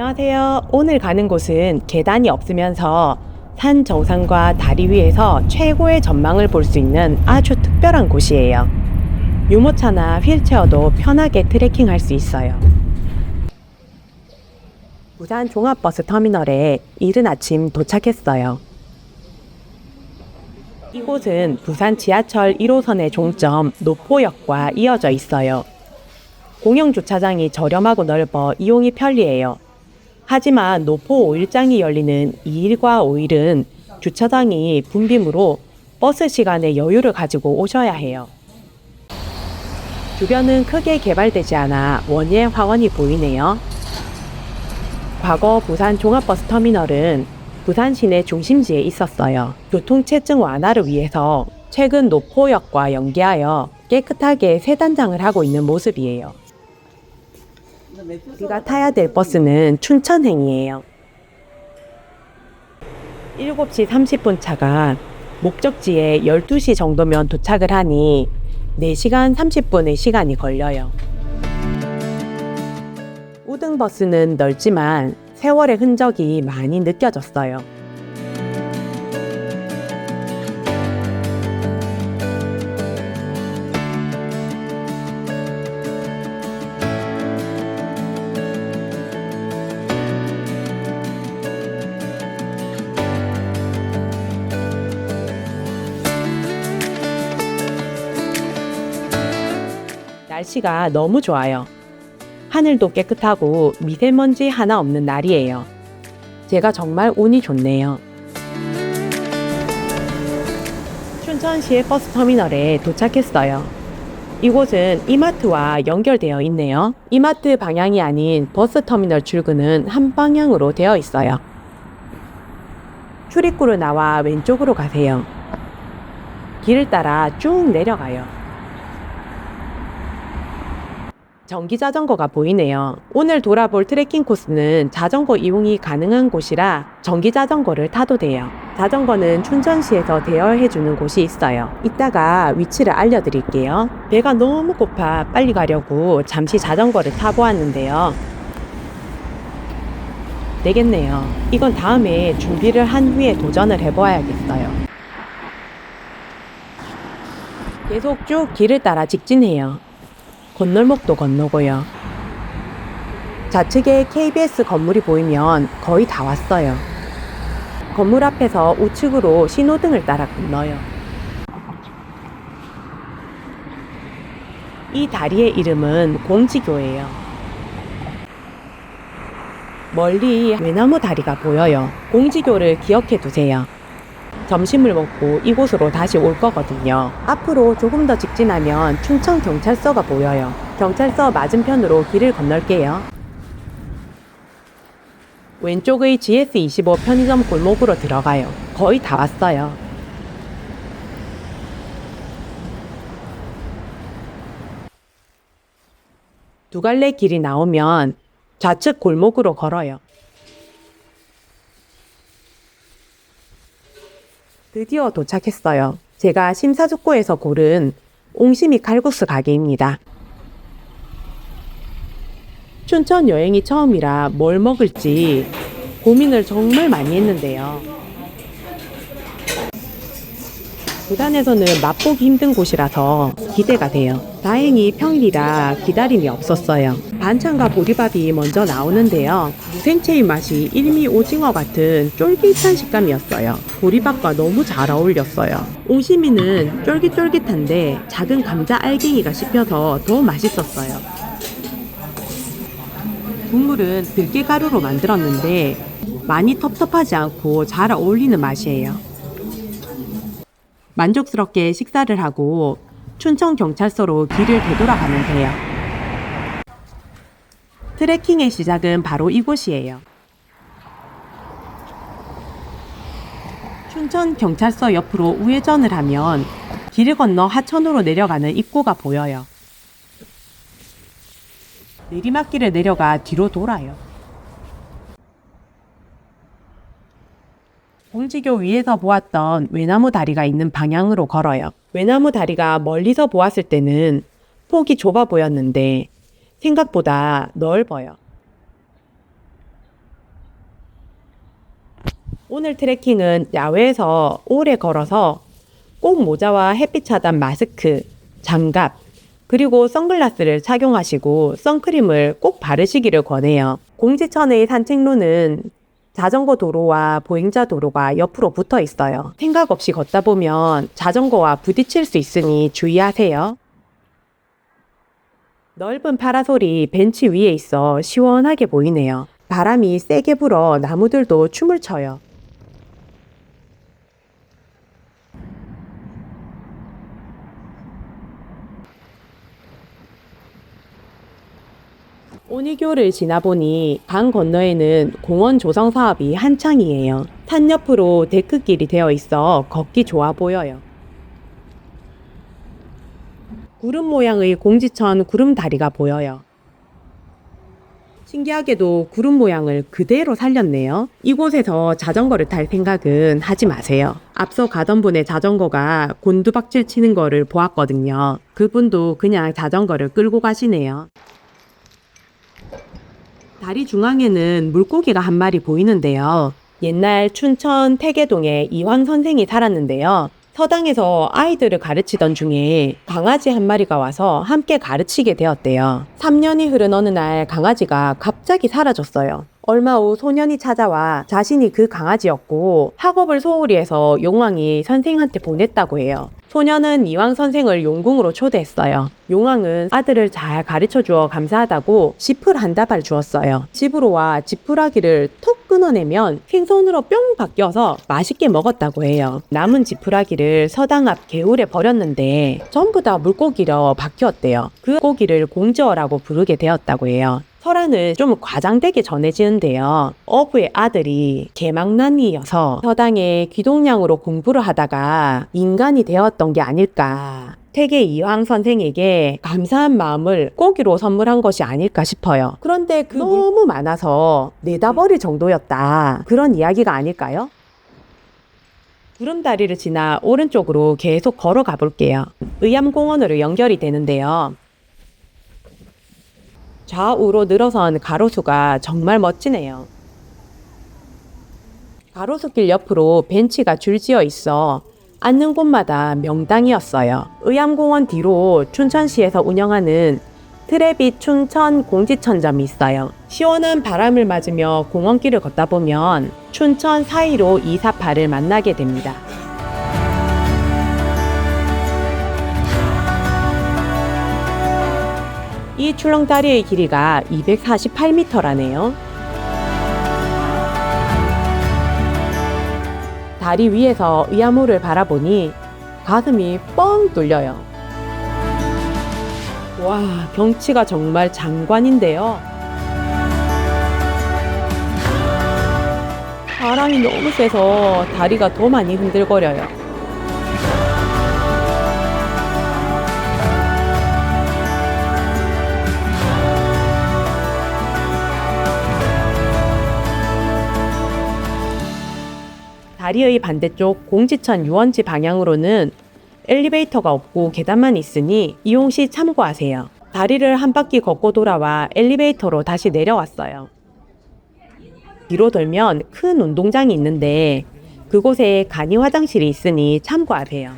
안녕하세요. 오늘 가는 곳은 계단이 없으면서 산 정상과 다리 위에서 최고의 전망을 볼 수 있는 아주 특별한 곳이에요. 유모차나 휠체어도 편하게 트레킹할 수 있어요. 부산 종합버스 터미널에 이른 아침 도착했어요. 이곳은 부산 지하철 1호선의 종점 노포역과 이어져 있어요. 공영 주차장이 저렴하고 넓어 이용이 편리해요. 하지만 노포 5일장이 열리는 2일과 5일은 주차장이 붐비므로 버스 시간에 여유를 가지고 오셔야 해요. 주변은 크게 개발되지 않아 원예 화원이 보이네요. 과거 부산 종합버스 터미널은 부산 시내 중심지에 있었어요. 교통체증 완화를 위해서 최근 노포역과 연계하여 깨끗하게 새 단장을 하고 있는 모습이에요. 우리가 타야 될 버스는 춘천행이에요. 7시 30분 차가 목적지에 12시 정도면 도착을 하니 4시간 30분의 시간이 걸려요. 우등버스는 넓지만 세월의 흔적이 많이 느껴졌어요. 날씨가 너무 좋아요. 하늘도 깨끗하고 미세먼지 하나 없는 날이에요. 제가 정말 운이 좋네요. 춘천시의 버스 터미널에 도착했어요. 이곳은 이마트와 연결되어 있네요. 이마트 방향이 아닌 버스 터미널 출구는 한 방향으로 되어 있어요. 출입구로 나와 왼쪽으로 가세요. 길을 따라 쭉 내려가요. 전기 자전거가 보이네요. 오늘 돌아볼 트레킹 코스는 자전거 이용이 가능한 곳이라 전기 자전거를 타도 돼요. 자전거는 춘천시에서 대여해주는 곳이 있어요. 이따가 위치를 알려드릴게요. 배가 너무 고파 빨리 가려고 잠시 자전거를 타고 왔는데요. 되겠네요. 이건 다음에 준비를 한 후에 도전을 해보아야겠어요. 계속 쭉 길을 따라 직진해요. 건널목도 건너고요. 좌측에 KBS 건물이 보이면 거의 다 왔어요. 건물 앞에서 우측으로 신호등을 따라 건너요. 이 다리의 이름은 공지교예요. 멀리 외나무 다리가 보여요. 공지교를 기억해 두세요. 점심을 먹고 이곳으로 다시 올 거거든요. 앞으로 조금 더 직진하면 춘천 경찰서가 보여요. 경찰서 맞은편으로 길을 건널게요. 왼쪽의 GS25 편의점 골목으로 들어가요. 거의 다 왔어요. 두 갈래 길이 나오면 좌측 골목으로 걸어요. 드디어 도착했어요. 제가 심사숙고해서 고른 옹심이 칼국수 가게입니다. 춘천 여행이 처음이라 뭘 먹을지 고민을 정말 많이 했는데요. 부산에서는 맛보기 힘든 곳이라서 기대가 돼요. 다행히 평일이라 기다림이 없었어요. 반찬과 보리밥이 먼저 나오는데요. 무생채의 맛이 일미 오징어 같은 쫄깃한 식감이었어요. 보리밥과 너무 잘 어울렸어요. 옹심이는 쫄깃쫄깃한데 작은 감자 알갱이가 씹혀서 더 맛있었어요. 국물은 들깨가루로 만들었는데 많이 텁텁하지 않고 잘 어울리는 맛이에요. 만족스럽게 식사를 하고 춘천 경찰서로 길을 되돌아가면 돼요. 트레킹의 시작은 바로 이곳이에요. 춘천 경찰서 옆으로 우회전을 하면 길을 건너 하천으로 내려가는 입구가 보여요. 내리막길을 내려가 뒤로 돌아요. 공지교 위에서 보았던 외나무 다리가 있는 방향으로 걸어요. 외나무 다리가 멀리서 보았을 때는 폭이 좁아 보였는데 생각보다 넓어요. 오늘 트레킹은 야외에서 오래 걸어서 꼭 모자와 햇빛 차단 마스크, 장갑, 그리고 선글라스를 착용하시고 선크림을 꼭 바르시기를 권해요. 공지천의 산책로는 자전거 도로와 보행자 도로가 옆으로 붙어 있어요. 생각 없이 걷다 보면 자전거와 부딪힐 수 있으니 주의하세요. 넓은 파라솔이 벤치 위에 있어 시원하게 보이네요. 바람이 세게 불어 나무들도 춤을 춰요. 오니교를 지나보니 강 건너에는 공원 조성 사업이 한창이에요. 산 옆으로 데크길이 되어 있어 걷기 좋아 보여요. 구름 모양의 공지천 구름 다리가 보여요. 신기하게도 구름 모양을 그대로 살렸네요. 이곳에서 자전거를 탈 생각은 하지 마세요. 앞서 가던 분의 자전거가 곤두박질 치는 거를 보았거든요. 그분도 그냥 자전거를 끌고 가시네요. 다리 중앙에는 물고기가 한 마리 보이는데요. 옛날 춘천 태계동에 이황 선생이 살았는데요. 서당에서 아이들을 가르치던 중에 강아지 한 마리가 와서 함께 가르치게 되었대요. 3년이 흐른 어느 날 강아지가 갑자기 사라졌어요. 얼마 후 소년이 찾아와 자신이 그 강아지였고 학업을 소홀히 해서 용왕이 선생한테 보냈다고 해요. 소년은 이왕 선생을 용궁으로 초대했어요. 용왕은 아들을 잘 가르쳐 주어 감사하다고 지풀 한 다발 주었어요. 집으로 와 지푸라기를 툭 끊어내면 흰손으로 뿅 바뀌어서 맛있게 먹었다고 해요. 남은 지푸라기를 서당 앞 개울에 버렸는데 전부 다 물고기로 바뀌었대요. 그 고기를 공저라고 부르게 되었다고 해요. 설화는 좀 과장되게 전해지는데요. 어부의 아들이 개망난이어서 서당에 귀동냥으로 공부를 하다가 인간이 되었던 게 아닐까. 태계 이황 선생에게 감사한 마음을 고기로 선물한 것이 아닐까 싶어요. 그런데 그 너무 많아서 내다 버릴 정도였다. 그런 이야기가 아닐까요? 구름다리를 지나 오른쪽으로 계속 걸어가 볼게요. 의암공원으로 연결이 되는데요. 좌우로 늘어선 가로수가 정말 멋지네요. 가로수길 옆으로 벤치가 줄지어 있어 앉는 곳마다 명당이었어요. 의암공원 뒤로 춘천시에서 운영하는 트레빗 춘천 공지천점이 있어요. 시원한 바람을 맞으며 공원길을 걷다 보면 춘천 415 248을 만나게 됩니다. 이 출렁다리의 길이가 248m라네요. 다리 위에서 의암호를 바라보니 가슴이 뻥 뚫려요. 와, 경치가 정말 장관인데요. 바람이 너무 세서 다리가 더 많이 흔들거려요. 다리의 반대쪽 공지천 유원지 방향으로는 엘리베이터가 없고 계단만 있으니 이용 시 참고하세요. 다리를 한 바퀴 걷고 돌아와 엘리베이터로 다시 내려왔어요. 뒤로 돌면 큰 운동장이 있는데 그곳에 간이 화장실이 있으니 참고하세요.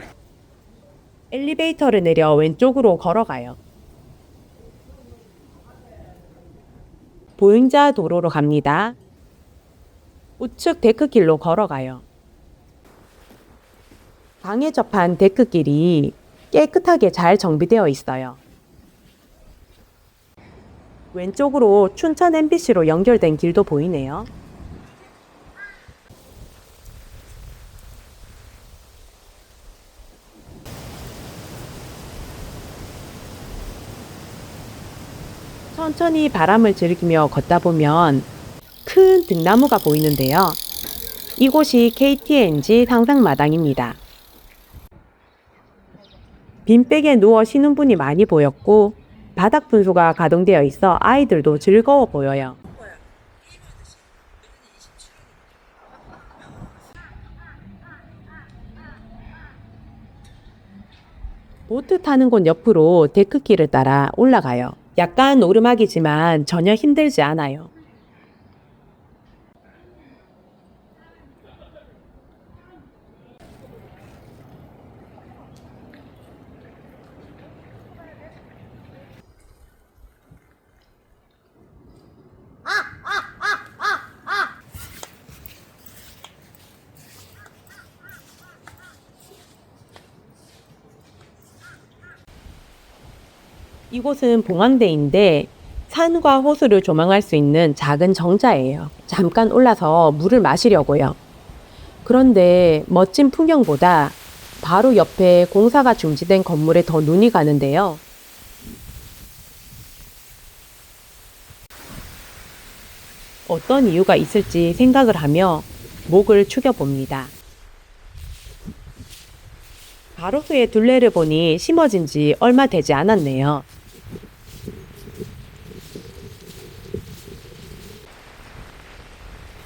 엘리베이터를 내려 왼쪽으로 걸어가요. 보행자 도로로 갑니다. 우측 데크길로 걸어가요. 방에 접한 데크길이 깨끗하게 잘 정비되어 있어요. 왼쪽으로 춘천 MBC로 연결된 길도 보이네요. 천천히 바람을 즐기며 걷다 보면 큰 등나무가 보이는데요. 이곳이 KTNG 상상마당입니다. 빈백에 누워 쉬는 분이 많이 보였고 바닥 분수가 가동되어 있어 아이들도 즐거워 보여요. 보트 타는 곳 옆으로 데크길을 따라 올라가요. 약간 오르막이지만 전혀 힘들지 않아요. 이곳은 봉황대인데 산과 호수를 조망할 수 있는 작은 정자예요. 잠깐 올라서 물을 마시려고요. 그런데 멋진 풍경보다 바로 옆에 공사가 중지된 건물에 더 눈이 가는데요. 어떤 이유가 있을지 생각을 하며 목을 축여봅니다. 가로수의 둘레를 보니 심어진 지 얼마 되지 않았네요.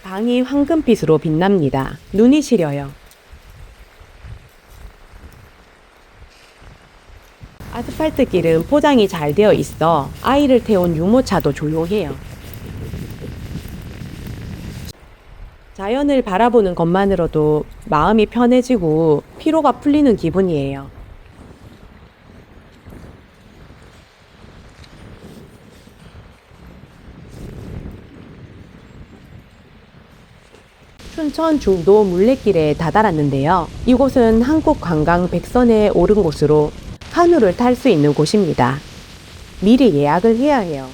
방이 황금빛으로 빛납니다. 눈이 시려요. 아스팔트 길은 포장이 잘 되어 있어 아이를 태운 유모차도 조용해요. 자연을 바라보는 것만으로도 마음이 편해지고 피로가 풀리는 기분이에요. 춘천 중도 물레길에 다다랐는데요. 이곳은 한국 관광 백선에 오른 곳으로 카누를 탈 수 있는 곳입니다. 미리 예약을 해야 해요.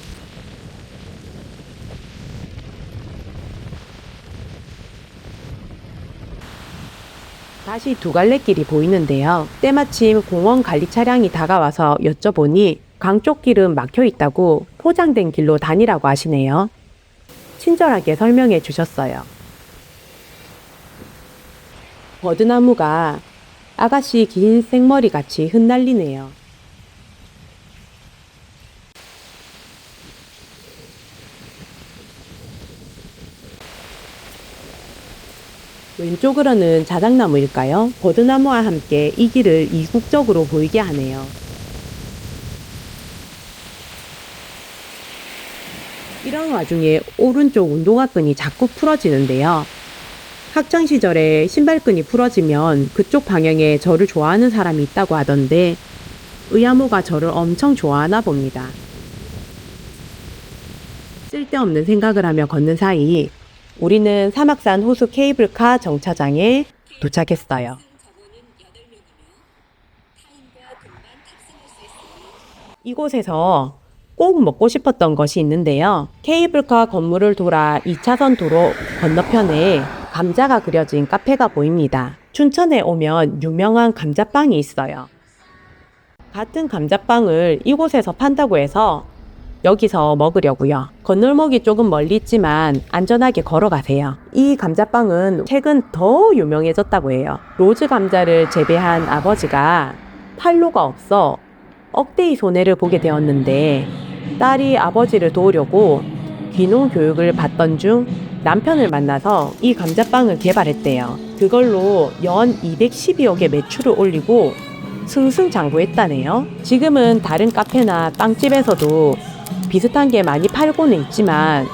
다시 두 갈래 길이 보이는데요. 때마침 공원 관리 차량이 다가와서 여쭤보니 강쪽 길은 막혀 있다고 포장된 길로 다니라고 하시네요. 친절하게 설명해 주셨어요. 버드나무가 아가씨 긴 생머리 같이 흩날리네요. 왼쪽으로는 자작나무일까요? 버드나무와 함께 이 길을 이국적으로 보이게 하네요. 이런 와중에 오른쪽 운동화끈이 자꾸 풀어지는데요. 학창 시절에 신발끈이 풀어지면 그쪽 방향에 저를 좋아하는 사람이 있다고 하던데 의아모가 저를 엄청 좋아하나 봅니다. 쓸데없는 생각을 하며 걷는 사이 우리는 사막산 호수 케이블카 정차장에 도착했어요. 이곳에서 꼭 먹고 싶었던 것이 있는데요. 케이블카 건물을 돌아 2차선 도로 건너편에 감자가 그려진 카페가 보입니다. 춘천에 오면 유명한 감자빵이 있어요. 같은 감자빵을 이곳에서 판다고 해서 여기서 먹으려고요. 건널목이 조금 멀리 있지만 안전하게 걸어가세요. 이 감자빵은 최근 더 유명해졌다고 해요. 로즈 감자를 재배한 아버지가 팔로가 없어 억대의 손해를 보게 되었는데 딸이 아버지를 도우려고 귀농 교육을 받던 중 남편을 만나서 이 감자빵을 개발했대요. 그걸로 연 212억의 매출을 올리고 승승장구했다네요. 지금은 다른 카페나 빵집에서도 비슷한 게 많이 팔고는 있지만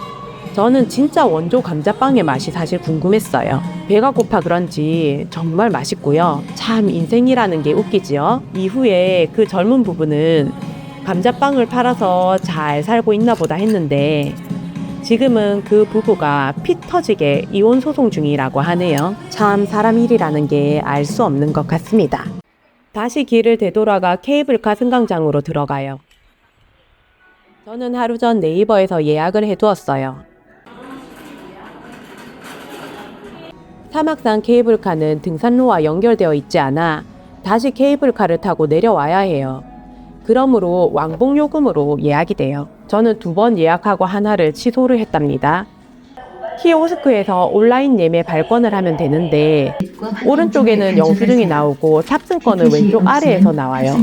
저는 진짜 원조 감자빵의 맛이 사실 궁금했어요. 배가 고파 그런지 정말 맛있고요. 참 인생이라는 게 웃기지요. 이후에 그 젊은 부부는 감자빵을 팔아서 잘 살고 있나 보다 했는데 지금은 그 부부가 피 터지게 이혼 소송 중이라고 하네요. 참 사람 일이라는 게 알 수 없는 것 같습니다. 다시 길을 되돌아가 케이블카 승강장으로 들어가요. 저는 하루 전 네이버에서 예약을 해두었어요. 사막산 케이블카는 등산로와 연결되어 있지 않아 다시 케이블카를 타고 내려와야 해요. 그러므로 왕복 요금으로 예약이 돼요. 저는 두 번 예약하고 하나를 취소를 했답니다. 키오스크에서 온라인 예매 발권을 하면 되는데 오른쪽에는 영수증이 나오고 탑승권은 왼쪽 아래에서 나와요.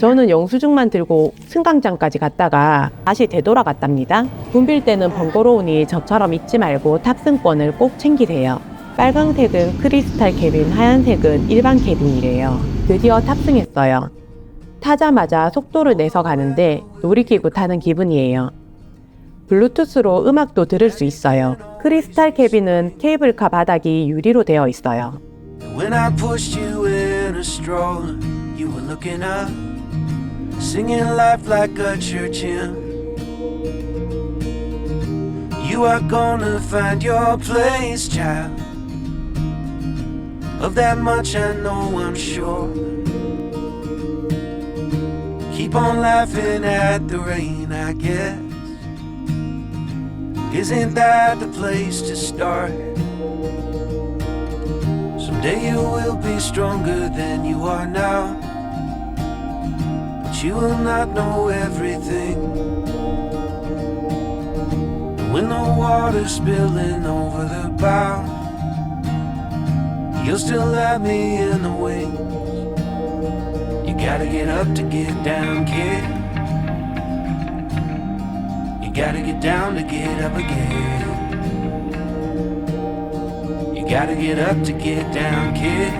저는 영수증만 들고 승강장까지 갔다가 다시 되돌아갔답니다. 붐빌 때는 번거로우니 저처럼 잊지 말고 탑승권을 꼭 챙기세요. 빨강색은 크리스탈 캐빈, 하얀색은 일반 캐빈이래요. 드디어 탑승했어요. 타자마자 속도를 내서 가는데 놀이기구 타는 기분이에요. 블루투스로 음악도 들을 수 있어요. 크리스탈 캐빈은 케이블카 바닥이 유리로 되어 있어요. Keep on laughing at the rain, I guess. Isn't that the place to start? Someday you will be stronger than you are now. But you will not know everything. When the water's spilling over the bow, you'll still have me in the wings. Gotta get up to get down, kid. You gotta get down to get up again. You gotta get up to get down, kid.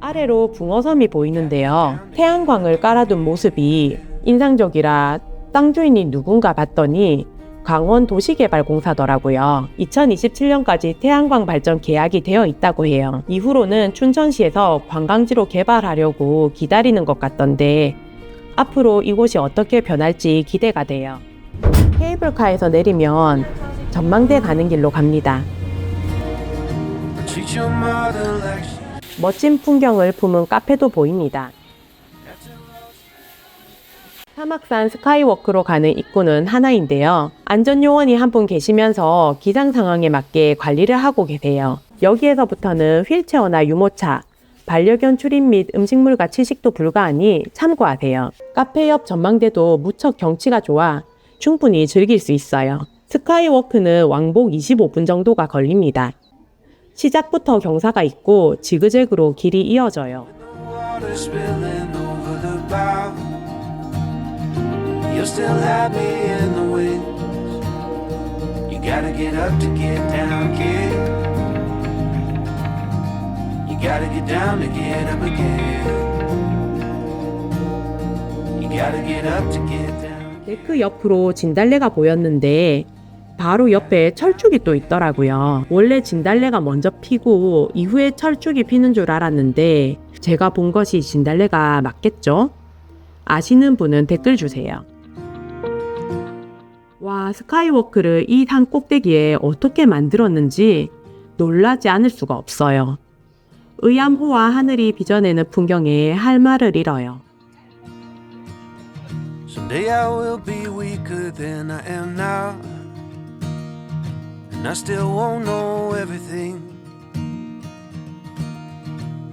아래로 붕어섬이 보이는데요. 태양광을 깔아둔 모습이 인상적이라 땅 주인이 누군가 봤더니 강원 도시개발공사더라고요. 2027년까지 태양광 발전 계약이 되어 있다고 해요. 이후로는 춘천시에서 관광지로 개발하려고 기다리는 것 같던데 앞으로 이곳이 어떻게 변할지 기대가 돼요. 케이블카에서 내리면 전망대 가는 길로 갑니다. 멋진 풍경을 품은 카페도 보입니다. 사막산 스카이워크로 가는 입구는 하나인데요. 안전요원이 한 분 계시면서 기상 상황에 맞게 관리를 하고 계세요. 여기에서부터는 휠체어나 유모차, 반려견 출입 및 음식물과 취식도 불가하니 참고하세요. 카페 옆 전망대도 무척 경치가 좋아 충분히 즐길 수 있어요. 스카이워크는 왕복 25분 정도가 걸립니다. 시작부터 경사가 있고 지그재그로 길이 이어져요. You'll still me in the wings. You gotta get up to get down, kid. You gotta get down to get up again. You gotta get up to get down. 데크 옆으로 진달래가 보였는데 바로 옆에 철쭉이 또 있더라고요. 원래 진달래가 먼저 피고 이후에 철쭉이 피는 줄 알았는데 제가 본 것이 진달래가 맞겠죠? 아시는 분은 댓글 주세요. 와, 스카이워크를 이 산 꼭대기에 어떻게 만들었는지 놀라지 않을 수가 없어요. 의암호와 하늘이 빚어내는 풍경에 할 말을 잃어요. Someday I will be weaker than I am now. And I still won't know everything.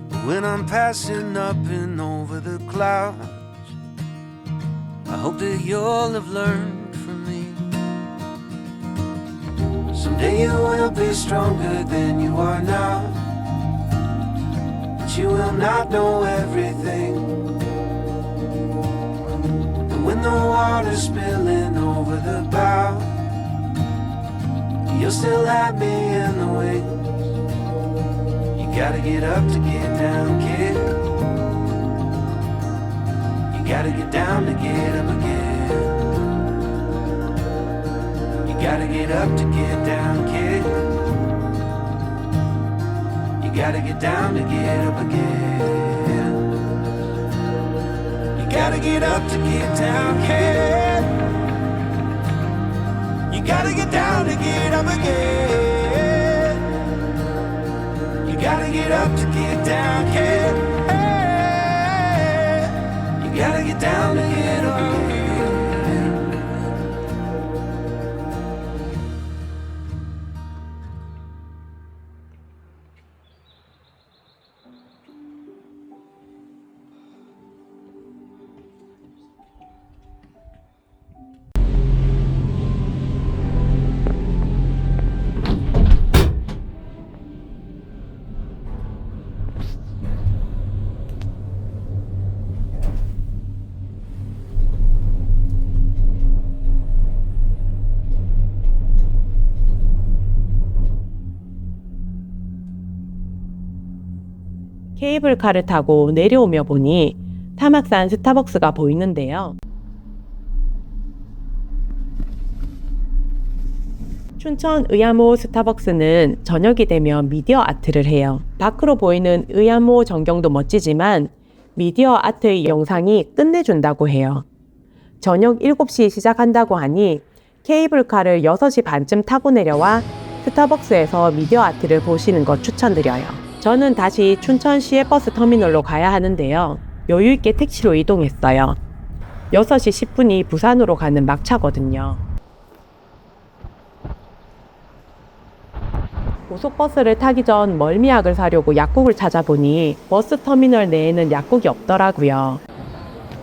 But when I'm passing up and over the clouds, I hope that you'll have learned from me. Someday you will be stronger than you are now. But you will not know everything. And when the water's spilling over the bow, you'll still have me in the wings. You gotta get up to get down, kid. You gotta get down to get up again. You gotta get up to get down, kid. You gotta get down to get up again. You gotta get up to get down, kid. You gotta get down to get up again. You gotta get up to get down, kid. 케이블카를 타고 내려오며 보니 사막산 스타벅스가 보이는데요. 춘천 의암호 스타벅스는 저녁이 되면 미디어 아트를 해요. 밖으로 보이는 의암호 전경도 멋지지만 미디어 아트의 영상이 끝내준다고 해요. 저녁 7시 시작한다고 하니 케이블카를 6시 반쯤 타고 내려와 스타벅스에서 미디어 아트를 보시는 것 추천드려요. 저는 다시 춘천 시외버스 터미널로 가야 하는데요. 여유있게 택시로 이동했어요. 6시 10분이 부산으로 가는 막차거든요. 고속버스를 타기 전 멀미약을 사려고 약국을 찾아보니 버스 터미널 내에는 약국이 없더라고요.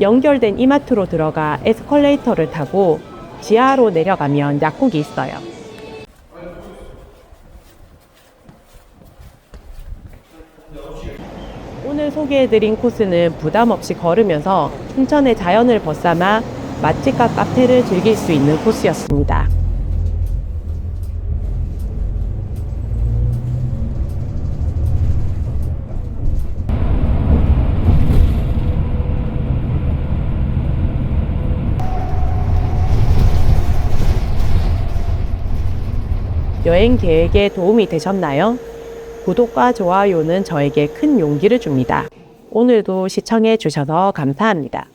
연결된 이마트로 들어가 에스컬레이터를 타고 지하로 내려가면 약국이 있어요. 소개해드린 코스는 부담 없이 걸으면서 춘천의 자연을 벗삼아 맛집과 카페를 즐길 수 있는 코스였습니다. 여행 계획에 도움이 되셨나요? 구독과 좋아요는 저에게 큰 용기를 줍니다. 오늘도 시청해 주셔서 감사합니다.